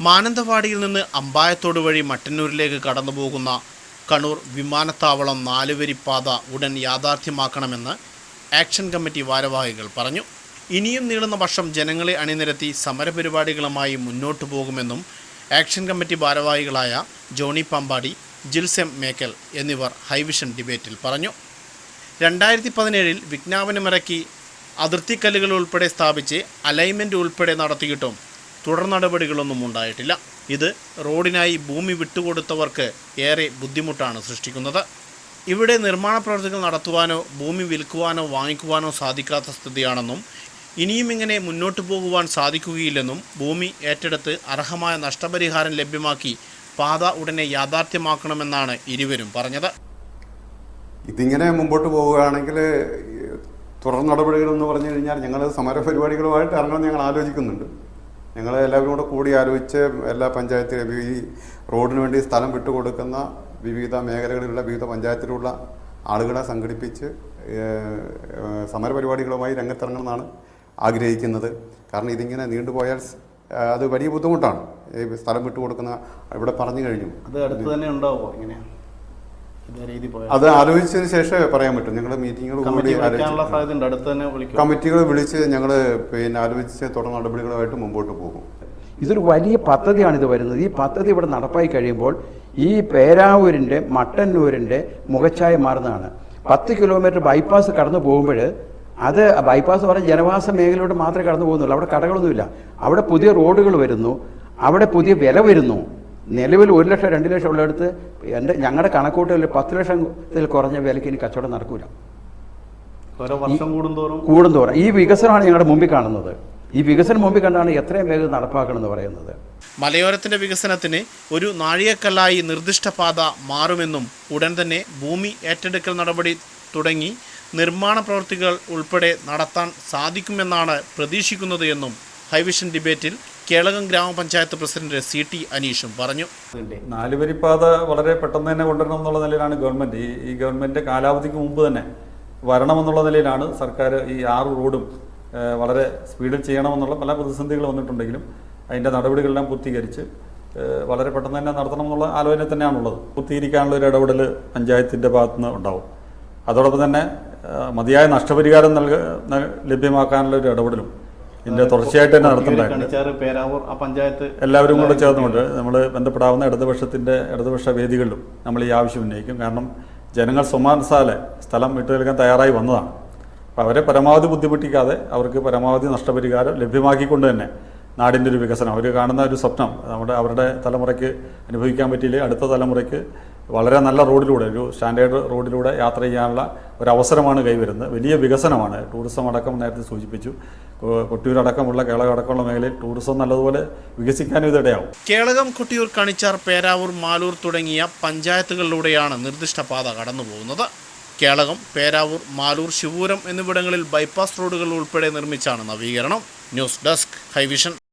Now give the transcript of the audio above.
മാനന്തവാടിയിൽ നിന്ന് അമ്പായത്തോട് വഴി മട്ടന്നൂരിലേക്ക് കടന്നു പോകുന്ന കണ്ണൂർ വിമാനത്താവളം നാലുവരി പാത ഉടൻ യാഥാർത്ഥ്യമാക്കണമെന്ന് ആക്ഷൻ കമ്മിറ്റി ഭാരവാഹികൾ പറഞ്ഞു. ഇനിയും നീളുന്ന വർഷം ജനങ്ങളെ അണിനിരത്തി സമരപരിപാടികളുമായി മുന്നോട്ടു പോകുമെന്നും ആക്ഷൻ കമ്മിറ്റി ഭാരവാഹികളായ ജോണി പമ്പാടി ജിൽസെം മേക്കൽ എന്നിവർ ഹൈവിഷൻ ഡിബേറ്റിൽ പറഞ്ഞു. രണ്ടായിരത്തി പതിനേഴിൽ വിജ്ഞാപനമിറക്കി അതിർത്തിക്കല്ലുകൾ ഉൾപ്പെടെ സ്ഥാപിച്ച് അലൈൻമെന്റ് ഉൾപ്പെടെ നടത്തിയിട്ടും തുടർ നടപടികളൊന്നും ഉണ്ടായിട്ടില്ല ഇത് റോഡിനായി ഭൂമി വിട്ടുകൊടുത്തവർക്ക് ഏറെ ബുദ്ധിമുട്ടാണ് സൃഷ്ടിക്കുന്നത്. ഇവിടെ നിർമ്മാണ പ്രവർത്തികൾ നടത്തുവാനോ ഭൂമി വിൽക്കുവാനോ വാങ്ങിക്കുവാനോ സാധിക്കാത്ത സ്ഥിതിയാണെന്നും ഇനിയും ഇങ്ങനെ മുന്നോട്ടു പോകുവാൻ സാധിക്കുകയില്ലെന്നും ഭൂമി ഏറ്റെടുത്ത് അർഹമായ നഷ്ടപരിഹാരം ലഭ്യമാക്കി പാത ഉടനെ യാഥാർത്ഥ്യമാക്കണമെന്നാണ് ഇരുവരും പറഞ്ഞത്. ഇതിങ്ങനെ മുമ്പോട്ട് പോവുകയാണെങ്കിൽ തുടർ നടപടികൾ എന്ന് പറഞ്ഞു കഴിഞ്ഞാൽ ഞങ്ങൾ സമരപരിപാടികളുമായിട്ട് ഇറങ്ങാൻ ഞങ്ങൾ ആലോചിക്കുന്നുണ്ട്. ഞങ്ങൾ എല്ലാവരും കൂടെ കൂടി ആലോചിച്ച് എല്ലാ പഞ്ചായത്തിലും ഈ റോഡിന് വേണ്ടി സ്ഥലം വിട്ടുകൊടുക്കുന്ന വിവിധ മേഖലകളിലുള്ള വിവിധ പഞ്ചായത്തിലുള്ള ആളുകളെ സംഘടിപ്പിച്ച് സമരപരിപാടികളുമായി രംഗത്തിറങ്ങണമെന്നാണ് ആഗ്രഹിക്കുന്നത്. കാരണം ഇതിങ്ങനെ നീണ്ടുപോയാൽ അത് വലിയ ബുദ്ധിമുട്ടാണ്. ഈ സ്ഥലം വിട്ടുകൊടുക്കുന്ന ഇവിടെ പറഞ്ഞു കഴിഞ്ഞു. അത് അടുത്ത് തന്നെ ഉണ്ടാവുമോ പോയാൽ അത് ആലോചിച്ചതിന് ശേഷമേ പറയാൻ പറ്റും. ഞങ്ങൾ മീറ്റിങ്ങുകൾ കൂടി കമ്മിറ്റികൾ വിളിച്ച് ഞങ്ങൾ പിന്നെ ആലോചിച്ച് തുടർ നടപടികളുമായിട്ട് മുമ്പോട്ട് പോകും. ഇതൊരു വലിയ പദ്ധതിയാണ് ഇത് വരുന്നത്. ഈ പദ്ധതി ഇവിടെ നടപ്പായി കഴിയുമ്പോൾ ഈ പേരാവൂരിന്റെ മട്ടന്നൂരിന്റെ മുഖച്ഛായ മാറുന്നതാണ്. പത്ത് കിലോമീറ്റർ ബൈപ്പാസ് കടന്നു പോകുമ്പോൾ അത് ബൈപ്പാസ് പറഞ്ഞ ജനവാസ മേഖലയോട് മാത്രമേ കടന്നു പോകുന്നുള്ളൂ. അവിടെ കടകളൊന്നുമില്ല. അവിടെ പുതിയ റോഡുകൾ വരുന്നു. അവിടെ പുതിയ വില വരുന്നു. നിലവിൽ ഒരു ലക്ഷം രണ്ട് ലക്ഷം ഉള്ളിടത്ത് എന്റെ ഞങ്ങളുടെ കണക്കൂട്ടലിൽ പത്ത് ലക്ഷത്തിൽ കുറഞ്ഞ വിലയ്ക്ക് ഇനി കച്ചവടം നടക്കൂല. ഓരോ വർഷം കൂടുന്തോറും? കൂടുന്തോറും. ഈ വികസനമാണ് ഞങ്ങളുടെ മുമ്പിൽ കാണുന്നത്. ഈ വികസനം മുമ്പിൽ കണ്ടാണ് എത്രയും വേഗം നടപ്പാക്കണമെന്ന് പറയുന്നത്. മലയോരത്തിന്റെ വികസനത്തിന് ഒരു നാഴികക്കല്ലായി നിർദ്ദിഷ്ട പാത മാറുമെന്നും ഉടൻ തന്നെ ഭൂമി ഏറ്റെടുക്കൽ നടപടി തുടങ്ങി നിർമ്മാണ പ്രവൃത്തികൾ ഉൾപ്പെടെ നടത്താൻ സാധിക്കുമെന്നാണ് പ്രതീക്ഷിക്കുന്നത് എന്നും ഹൈവിഷൻ ഡിബേറ്റിൽ കേളകം ഗ്രാമപഞ്ചായത്ത് പ്രസിഡന്റ് സി ടി അനീഷും പറഞ്ഞു. നാലുവരിപ്പാത വളരെ പെട്ടെന്ന് തന്നെ കൊണ്ടുവരണം എന്നുള്ള നിലയിലാണ് ഗവൺമെന്റ്. ഈ ഈ ഗവൺമെന്റ് കാലാവധിക്ക് മുമ്പ് തന്നെ വരണമെന്നുള്ള നിലയിലാണ് സർക്കാർ ഈ ആറ് റോഡും വളരെ സ്പീഡിൽ ചെയ്യണമെന്നുള്ള പല പ്രതിസന്ധികൾ വന്നിട്ടുണ്ടെങ്കിലും അതിന്റെ നടപടികളെല്ലാം പൂർത്തീകരിച്ച് വളരെ പെട്ടെന്ന് തന്നെ നടത്തണം എന്നുള്ള ആലോചന തന്നെയാണുള്ളത്. പൂർത്തീകരിക്കാനുള്ള ഒരു ഇടപെടൽ പഞ്ചായത്തിന്റെ ഭാഗത്തുനിന്ന് ഉണ്ടാവും. അതോടൊപ്പം തന്നെ മതിയായ നഷ്ടപരിഹാരം നൽക ലഭ്യമാക്കാനുള്ള ഒരു ഇടപെടലും ഇതിന്റെ തുടർച്ചയായിട്ട് തന്നെ നടത്തുന്നുണ്ടായിരുന്നു. ആ പഞ്ചായത്ത് എല്ലാവരും കൂടെ ചേർന്നുകൊണ്ട് നമ്മൾ ബന്ധപ്പെടാവുന്ന ഇടതുപക്ഷത്തിന്റെ ഇടതുപക്ഷ വേദികളിലും നമ്മൾ ഈ ആവശ്യം ഉന്നയിക്കും. കാരണം ജനങ്ങൾ സ്വമാനസാലെ സ്ഥലം വിട്ടു നൽകാൻ തയ്യാറായി വന്നതാണ്. അപ്പോൾ അവരെ പരമാവധി ബുദ്ധിമുട്ടിക്കാതെ അവർക്ക് പരമാവധി നഷ്ടപരിഹാരം ലഭ്യമാക്കിക്കൊണ്ട് തന്നെ നാടിന്റെ ഒരു വികസനം. അവർ കാണുന്ന ഒരു സ്വപ്നം നമ്മുടെ അവരുടെ തലമുറയ്ക്ക് അനുഭവിക്കാൻ പറ്റിയില്ലേ? അടുത്ത തലമുറയ്ക്ക് വളരെ നല്ല റോഡിലൂടെ ഒരു സ്റ്റാൻഡേർഡ് റോഡിലൂടെ യാത്ര ചെയ്യാനുള്ള ഒരു അവസരമാണ് കൈവരുന്നത്. വലിയ വികസനമാണ്. ടൂറിസം അടക്കം നേരത്തെ സൂചിപ്പിച്ചു. കൊട്ടിയൂരടക്കമുള്ള കേളകം അടക്കമുള്ള മേഖലയിൽ ടൂറിസം നല്ലതുപോലെ വികസിക്കാനും ഇതിടയാവും. കേളകം കൊട്ടിയൂർ കണിച്ചാർ പേരാവൂർ മാലൂർ തുടങ്ങിയ പഞ്ചായത്തുകളിലൂടെയാണ് നിർദ്ദിഷ്ട പാത കടന്നുപോകുന്നത്. കേളകം പേരാവൂർ മാലൂർ ശിവൂരം എന്നിവിടങ്ങളിൽ ബൈപ്പാസ് റോഡുകൾ ഉൾപ്പെടെ നിർമ്മിച്ചാണ് നവീകരണം. News desk high vision.